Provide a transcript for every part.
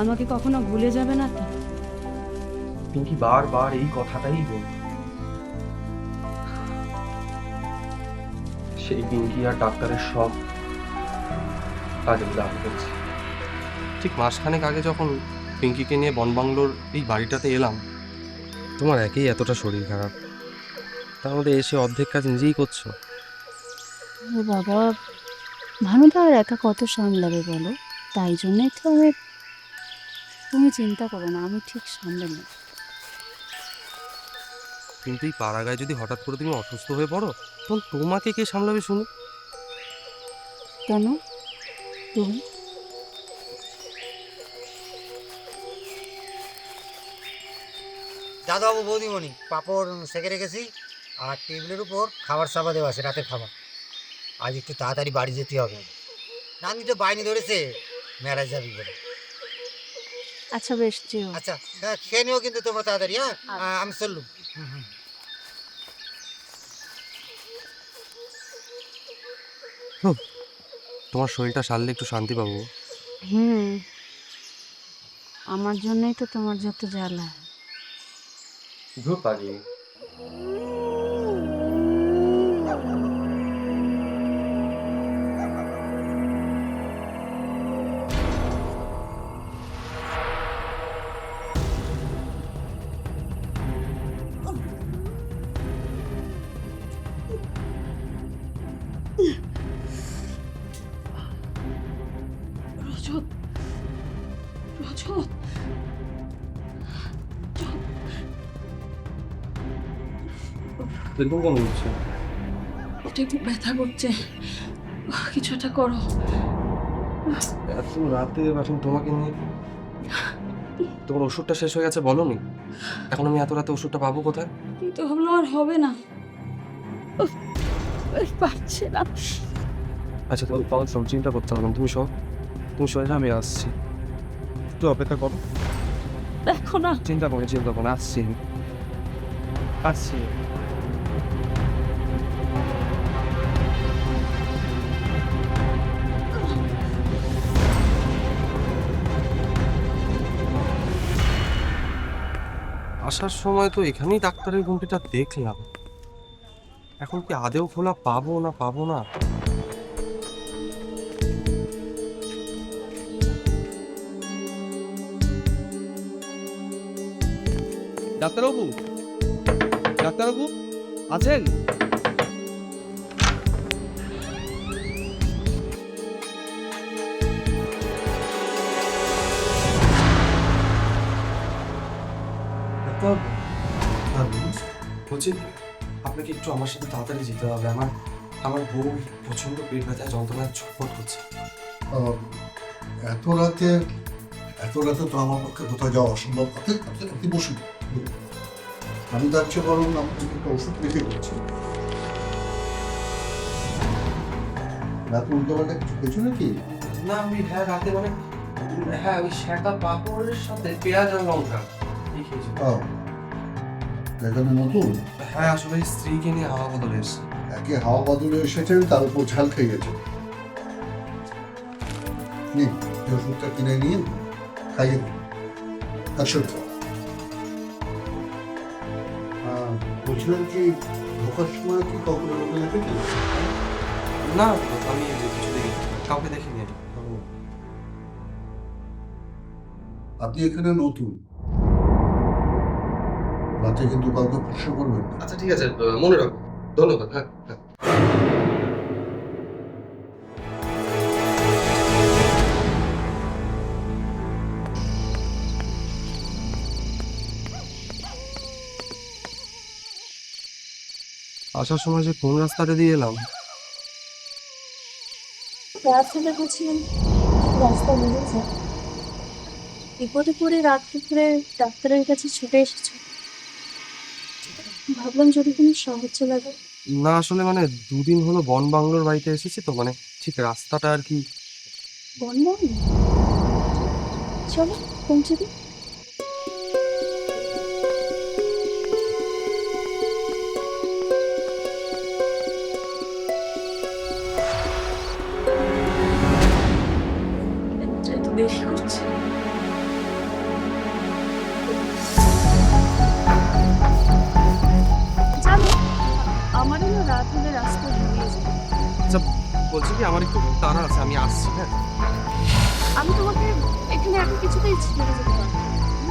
আমাকে কখনো ভুলে যাবে না তো। পিঙ্কি বারবার এই কথাটাই বলত সেই পিঙ্কি আর ডাক্তারের সব কাজে লাভ করেছে। ঠিক মাসখানেক আগে যখন পিঙ্কিকে নিয়ে বনবাংলোর এই বাড়িটাতে এলাম তোমার একেই এতটা শরীর খারাপ। তার মধ্যে এসে অর্ধেক কাজ নিজেই করছ। বাবা ভানুদা আর একা কত সামলাবে বলো? তাই জন্যই তো আমি তুমি চিন্তা করো না আমি ঠিক সামলে নেব। কিন্তু এই পাড়াগায় যদি হঠাৎ করে তুমি অসুস্থ হয়ে পড়ো তখন তোমাকে কে সামলাবে শুনো? কেন? তুমি? দাদাবাবু বৌদিমণি পাপড় সেকে রেখেছি আর টেবিলের উপর খাবার সাবা দেওয়া আছে রাতের খাবার। আজ একটু তাড়াতাড়ি বাড়ি যেতে হবে। নানি তো বাইনি ধরেছে মেরাজ যাবি বলে। আচ্ছা বেশ যেও আচ্ছা হ্যাঁ খেয়ে নিও কিন্তু তোমরা তাড়াতাড়ি হ্যাঁ? আমি চললুম। তোমার শরীরটা সারলে একটু শান্তি পাবো। হুম আমার জন্যই তো তোমার যত জ্বালা। ধূপ পারি এরকম কেন হচ্ছে একটু ব্যথা করছে। কিছু একটা করো। এত রাতে এখন তোমাকে নিয়ে তোমার ওষুধটা শেষ হয়ে গেছে বলো নি এখন আমি এত রাতে ওষুধটা পাবো কোথায়? কিন্তু ভাবলাম আর হবে না। পারছে না। আচ্ছা তুমি পাওয়ার সব চিন্তা করতে হবে তুমি সব তুমি সবাই আমি আসছি। একটু অপেক্ষা করো। দেখো না। চিন্তা করে চিন্তা করে আসছি। আসছি। আসার সময় তো এখানেই ডাক্তারের ঘুমটিটা দেখলাম। এখন কি আদেও খোলা পাবো না পাবো না? ডাক্তারবাবু? ডাক্তারবাবু? আছেন? বলছি আপনাকে একটু আমার সাথে তাড়াতাড়ি যেতে হবে। আমার আমার বউ প্রচণ্ড পেট ব্যথায় যন্ত্রণায় ছটফট করছে। এত রাতে এত রাতে তো আমার পক্ষে কোথাও যাওয়া অসম্ভব। আপনি আপনি- বসুন। আমি তার চেয়ে বরং আপনাকে একটা ওষুধ লিখে দিচ্ছি রাত উল্টোপাল্টা কিছু খেয়েছো নাকি? না আমি হ্যাঁ রাতে মানে হ্যাঁ ওই শ্যাকা পাপড়ের সাথে পেঁয়াজ আর লঙ্কা। এই খেয়েছি। এখানে নতুন? হ্যাঁ আসলে স্ত্রীকে নিয়ে হাওয়া বদলে এসছে। একে হাওয়া বদলে এসেছেন তার উপর ঝাল খেয়ে গেছে নিন এই ওষুধটা কিনে নিন খাইয়ে দিন। একশো বলছিলাম কি ঢোকার সময় কি বেরোতে দেখেছি না আমি কিছু দেখি কাউকে দেখিনি আপনি এখানে নতুন। রাতে কিন্তু কাউকে প্রশ্ন করবেন না। আচ্ছা ঠিক আছে মনে রাখো। ধন্যবাদ হ্যাঁ হ্যাঁ। আসার সময় যে কোন রাস্তাটা দিয়ে এলাম? রাস্তাটা বলছিলাম রাস্তা বেরিয়েছে বিপদে পড়ে রাত দুপুরে ডাক্তারের কাছে ছুটে এসেছ। ভাবলাম যদি কোনো সাহায্য লাগে না আসলে মানে দুদিন হলো বন বাংলোর বাড়িতে এসেছি তো মানে ঠিক রাস্তাটা আর কি বন বাংলো? চলো পৌঁছে দিই।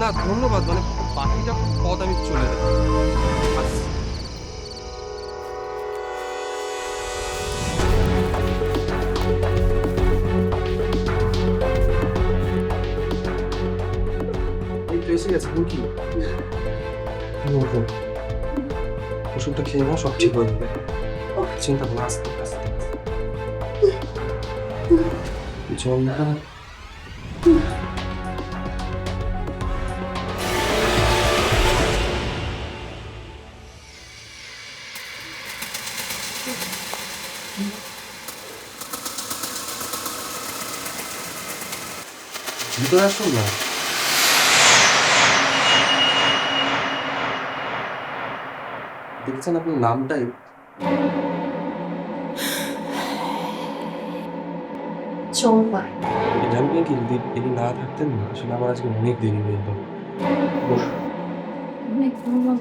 না। ধন্যবাদ মানে বাকিটা পথ আমি চলে যাব। এসে গেছে কি? ওষুধটা খেয়ে নাও সব ঠিক হয়ে যাবে। চিন্তা করো আস্তে আস্তে। জলটা ভিতরে আসুন না। দেখছেন আপনার নামটাই? চম্পা জানবেন কি যদি তিনি না থাকতেন না আসলে আমার আজকে অনেক দেরি হয়ে যেত। অনেক ঘুমা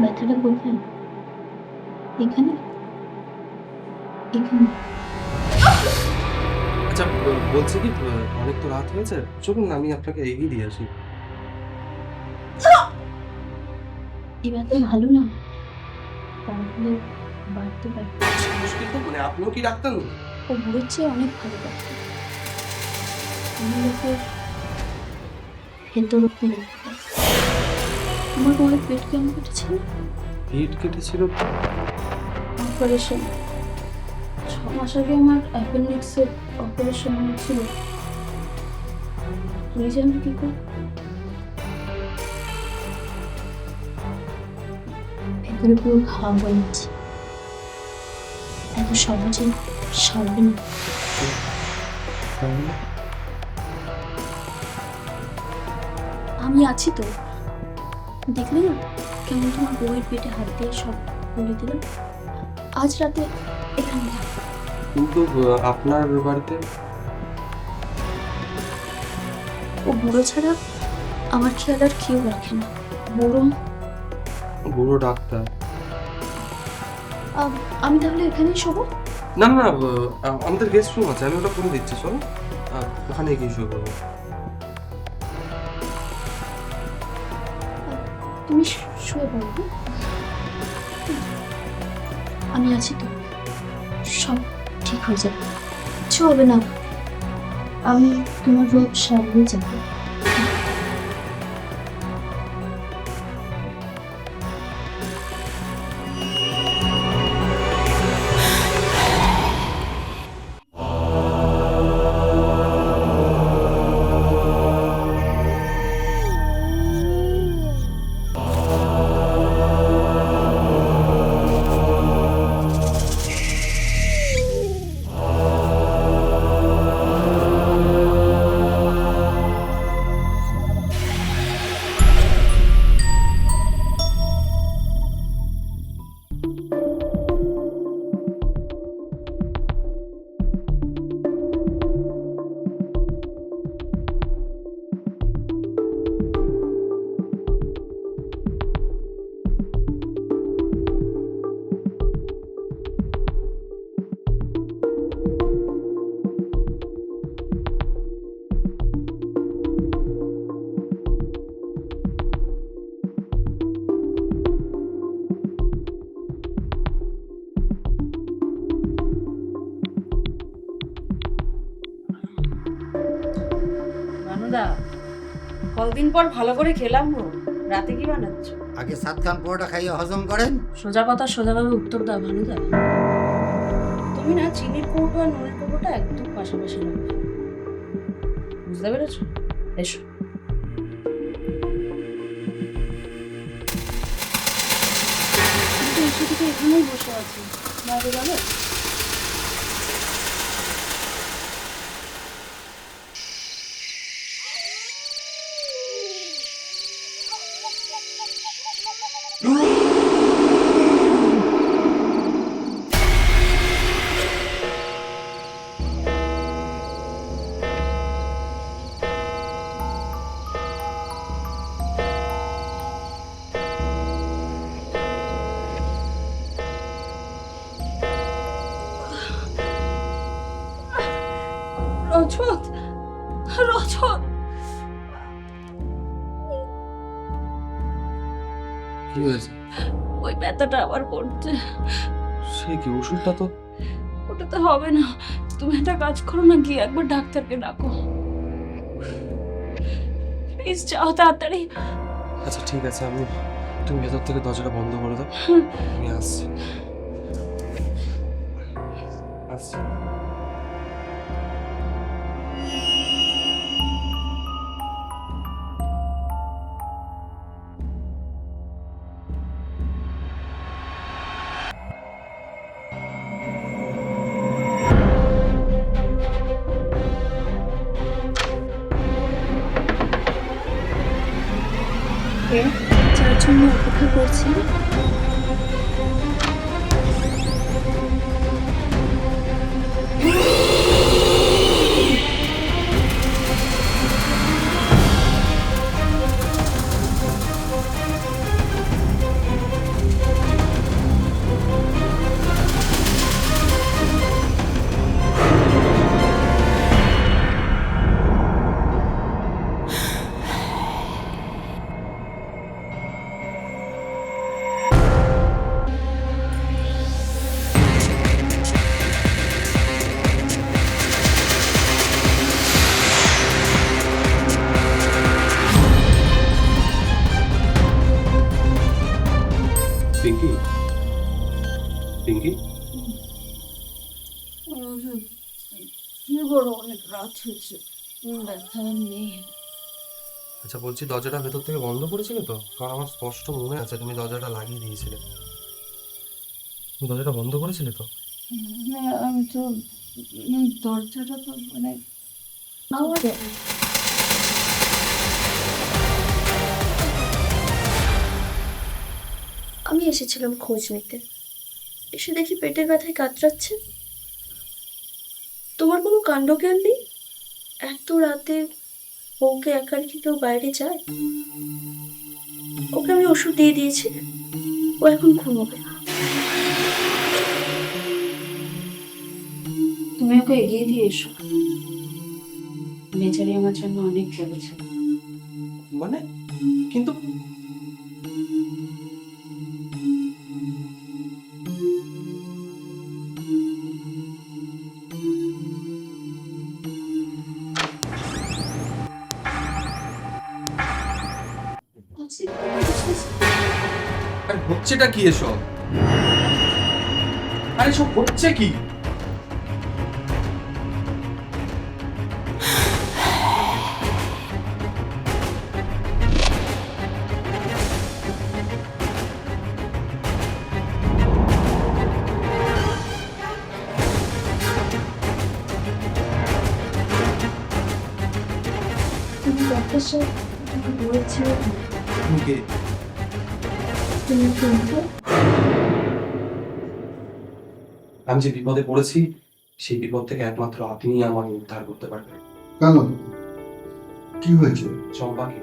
ব্যথাটা কোথায়? এখানে? এখানে। আচ্ছা বলছি কি অনেক তো রাত হয়েছে। চলুন আমি আপনাকে এগিয়ে দিয়ে আসি। এই ব্যথা ভালো না। তাহলে বাড়তে পারে। মুশকিল তো মানে আপনিও কি ডাক্তার? ও বুড়োর চেয়ে অনেক ভালো ডাক্তার। আমি লোকের ভেতর উপরে আমার বউয়ের পেট কেমন কেটেছিল পিঠ কেটেছিল? অপারেশন। ছ মাস আগে আমার অ্যাপেন্ডিক্সের অপারেশন হয়েছিল। তুমি জানো কি করে? ভেতরে পুরো ঘা হয়েছে এত সহজে সারবে না। আমি আছি তো। দেখলে না কেমন তোমার বউয়ের পেটে হাত দিয়ে সব বলে দিলাম। আজ রাতে এখানে থাক। কিন্তু আপনার বাড়িতে? ও বুড়ো ছাড়া আমার খেয়াল আর কেউ রাখে না। বুড়ো? বুড়ো ডাক্তার। আমি তাহলে এখানেই শোবো? না না না, আমাদের গেস্ট রুম আছে আমি ওটা করে দিচ্ছি চলো। ওখানে গিয়ে শুয়ে পড়ব। তুমি শুয়ে পড়ো হ্যাঁ? আমি আছি তো। সব ঠিক হয়ে যাবে। কিছু হবে না। আমি তোমার রোগ সারিয়ে যাব। পর ভালো করে খেলাম গো। রাতে কি বানাচ্ছ? আগে সাত খান পরোটা খাইয়ে হজম করেন। সোজা কথা সোজাভাবে উত্তর দাও ভালো ভানুদা তুমি না চিনির কৌটো আর নুনের কৌটোটা একদম পাশাপাশি রাখবে বুঝতে পেরেছ? এসো। এখানেই বসে আছি। বাইরে যাবে? রজত রজত। কি হয়েছে? ওই ব্যথাটা আবার করছে। সে কি ওষুধটা তো? ওটা তো হবে না। তুমি একটা কাজ করো না গিয়ে একবার ডাক্তারকে ডাকো। প্লিজ যাও তাড়াতাড়ি। আচ্ছা ঠিক আছে আমি তুমি ভেতর থেকে দরজাটা বন্ধ করে দাও। আমি আসছি। আসছি। জন্য অপেক্ষা করছি ব্যথা নেই আচ্ছা বলছি দরজাটা ভেতর থেকে বন্ধ করেছিলে তো? কারণ আমার স্পষ্ট মনে আছে তুমি দরজাটা লাগিয়ে দিয়েছিলে। দরজাটা বন্ধ করেছিলে তো? আমি তো দরজাটা তো মানে আওয়াজ আমি এসেছিলাম খোঁজ নিতে। এসে দেখি পেটের ব্যথায় কাতরাচ্ছে। তোমার কোনো কাণ্ডজ্ঞান নেই? এত রাতে ওকে একা রেখে কেউ বাইরে যায়? ওকে আমি ওষুধ দিয়ে দিয়েছি। ও এখন ঘুমোবে তুমি ওকে এগিয়ে দিয়ে এসো। বেচারি আমার জন্য অনেক ভেবেছে মানে? কিন্তু আরে হচ্ছেটা কি এসব? আরে সব হচ্ছে কি? যে বিপদে পড়েছি সেই বিপদ থেকে একমাত্র আপনি আমাকে উদ্ধার করতে পারবেন। কেন? কি হয়েছে? চম্পাকে।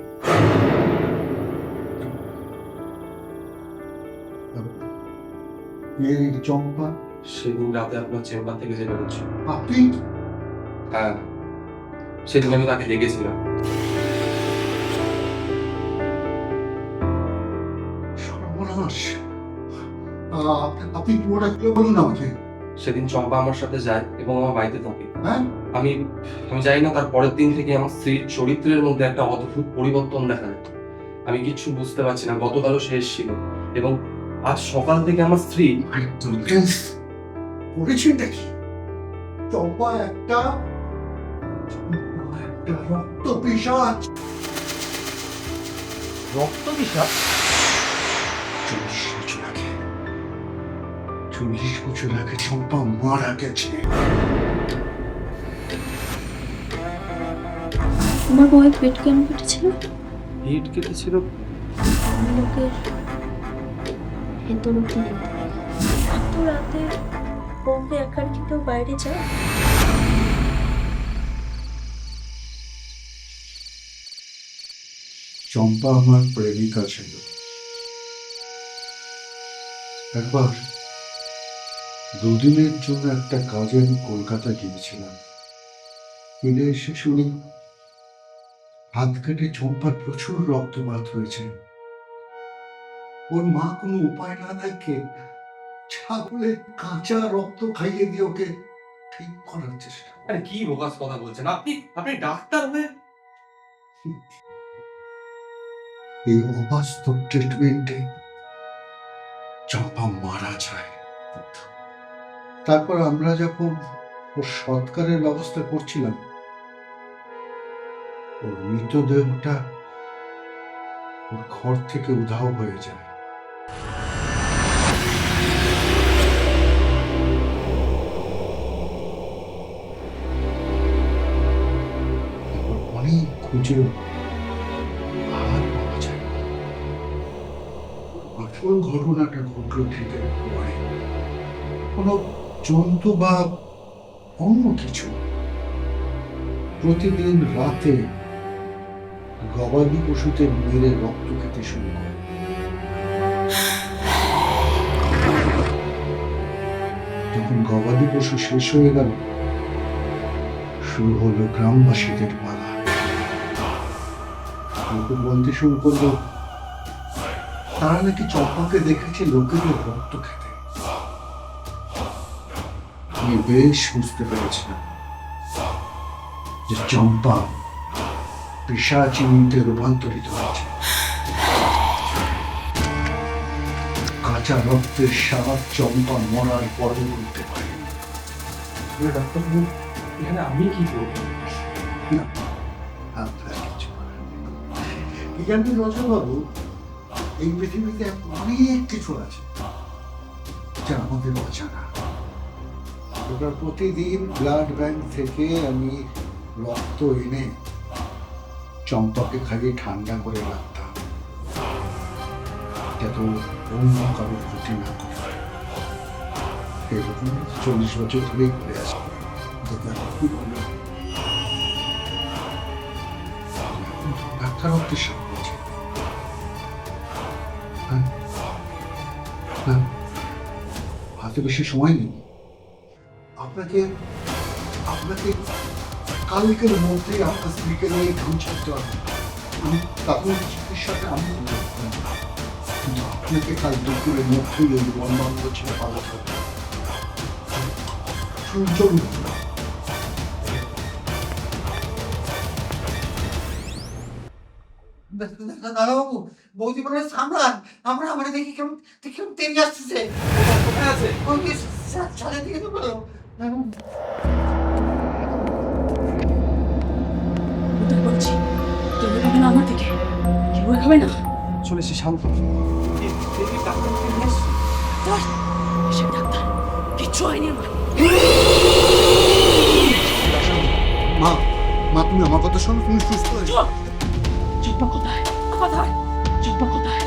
এই চম্পা? সেদিন রাতে আপনার চেম্বার থেকে যে বেরোচ্ছিল আপনি? হ্যাঁ। সেদিন আমি তাকে দেখেছিলাম। সর্বনাশ। আপনি পুরোটা খুলে বলুন আমাকে? সেদিন চম্পা আমার সাথে যায় এবং আমার বাড়িতে থাকে। হ্যাঁ? আমি আমি জানি না তার পরের দিন থেকে আমার স্ত্রীর চরিত্রের মধ্যে একটা অদ্ভুত পরিবর্তন দেখা যায়। আমি কিছু বুঝতে পারছি না গতকালও সে এসেছিল এবং আজ সকাল থেকে আমার স্ত্রী করেছেনটা কি? চম্পা একটা একটা রক্ত পিসাচ রক্ত আগে চল্লিশ বছর আগে চম্পা মারা গেছে। তোমার বউয়ের পেট কেন কেটেছিল? হিট কেটেছিল। লোকের নেই। এত রাতে বউকে একা রেখে কেউ বাইরে যায়? চম্পা আমার প্রেমিকা ছিল। একবার দুদিনের জন্য একটা কাজে আমি কলকাতা গিয়েছিলাম। ফিরে এসে শুনি হাত কেটে চম্পার প্রচুর রক্তপাত হয়েছে। ওর মা কোনো উপায় না দেখে ছাগলে কাঁচা রক্ত খাইয়ে দিয়ে ওকে ঠিক করার চেষ্টা আরে কি বোগাস কথা বলছেন? আপনি আপনি ডাক্তার হয়ে? এই অবাস্তব ট্রিটমেন্টে চম্পা মারা যায়। তারপর আমরা যখন ওর সৎকারের ব্যবস্থা করছিলাম, ওর মৃতদেহটা ওর ঘর থেকে উধাও হয়ে যায়। অনেক পাওয়া যায় ঘটনাটা ঘটলো ঠিক কোনো জন্তু বা অন্য কিছু। প্রতিদিন রাতে গবাদি পশুতে মেরে রক্ত খেতে শুরু করে। যখন গবাদি পশু শেষ হয়ে গেল, শুরু হলো গ্রামবাসীদের পালা। লোকে বলতে শুরু করল, তারা নাকি চম্পাকে দেখেছে লোকেদের রক্ত খেতে। আমি বেশ বুঝতে পেরেছিলাম। যে চম্পা রূপান্তরিত হয়েছে। কাঁচা রক্তের স্বাদ চম্পা মরার পরে করতে পারে। ডাক্তারবাবু এখানে আমি কি করব? না আপনার কিছু কি এই পৃথিবীতে অনেক কিছু আছে যা আমাদের অজানা। এবার প্রতিদিন ব্লাড ব্যাংক থেকে আমি রক্ত এনে চম্পাকে খাইয়ে ঠান্ডা করে রাখতাম। যাতে অন্য কারোর ক্ষতি না করে। এরকম চল্লিশ বছর ধরেই করে আসে দেখে আমার ভালো লাগে। এখন তো ডাক্তার অব্দি সামনে হ্যাঁ হ্যাঁ। হাতে বেশি সময় নেই। আপনাকে আপনাকে কালকের মধ্যে আপনার স্ত্রীকে নিয়ে ঘুম ছাড়তে হবে। আমি প্রাথমিক চিকিৎসাতে আমি কিন্তু আপনাকে কাল দুপুরের মধ্যেই এই বনবন্ধ ছেড়ে পালাতে হবে। সূর্য দাদাবাবু বৌদি বলে সামলান। আমরা আমরা দেখি কেমন দেখি কেমন তেল আসতেছে। কোথায় আছে? ওই যে সা- দিকে তো বলো। ওদের বলছি কেউ খাবে না আমার থেকে কেউ খাবে না। চলে এসে শান্ত। ডাক্তারকে নিয়ে আসছি ধর এসে ডাক্তার কিচ্ছু হয়নি আমার। মা মা তুমি আমার কথা শোনো তুমি সুস্থ হয়ে কোথায়? কোথায় কোথায়?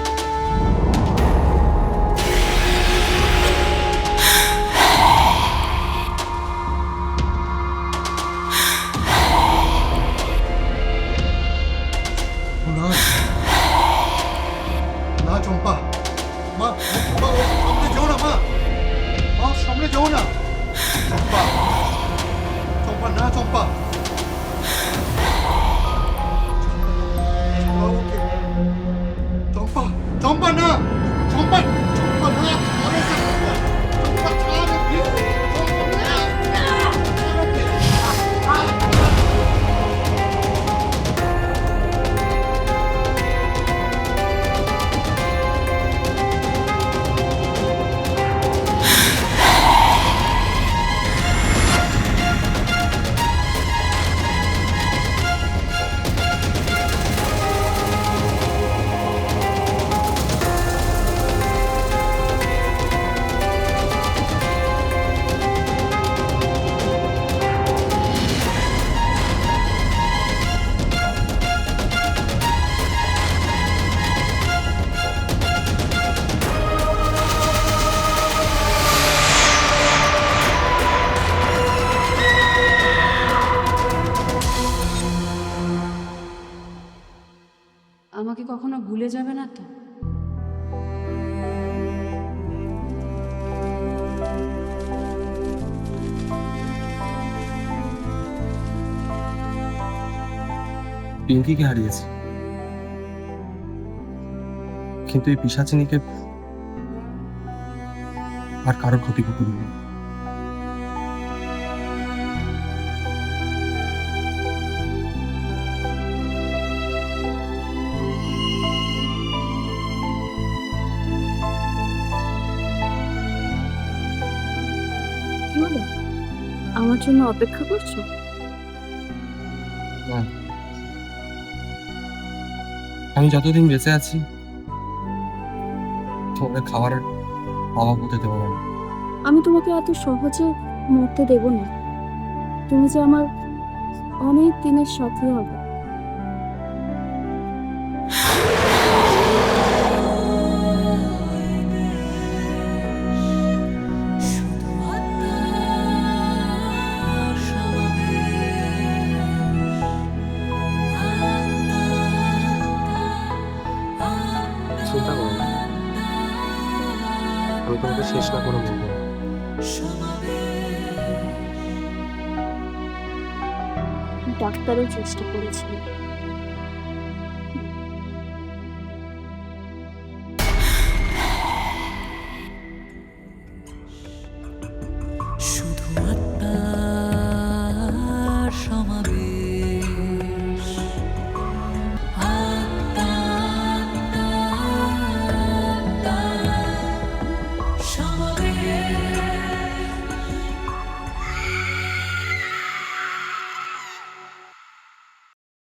আমাকে কখনো ভুলে যাবে না তো? পিঙ্কিকে হারিয়েছি। কিন্তু এই পিসাচিনীকে আর কারও ক্ষতি করতে দেবো আমার জন্য অপেক্ষা করছ? আমি যতদিন বেঁচে আছি তোমাকে খাবারের অভাব হতে দেবো না। আমি তোমাকে এত সহজে মরতে দেব না। তুমি যে আমার অনেক দিনের সাথী হবে। চিন্তা করো না আমি তোমাকে শেষ না করে বলব। ডাক্তারও চেষ্টা করেছিল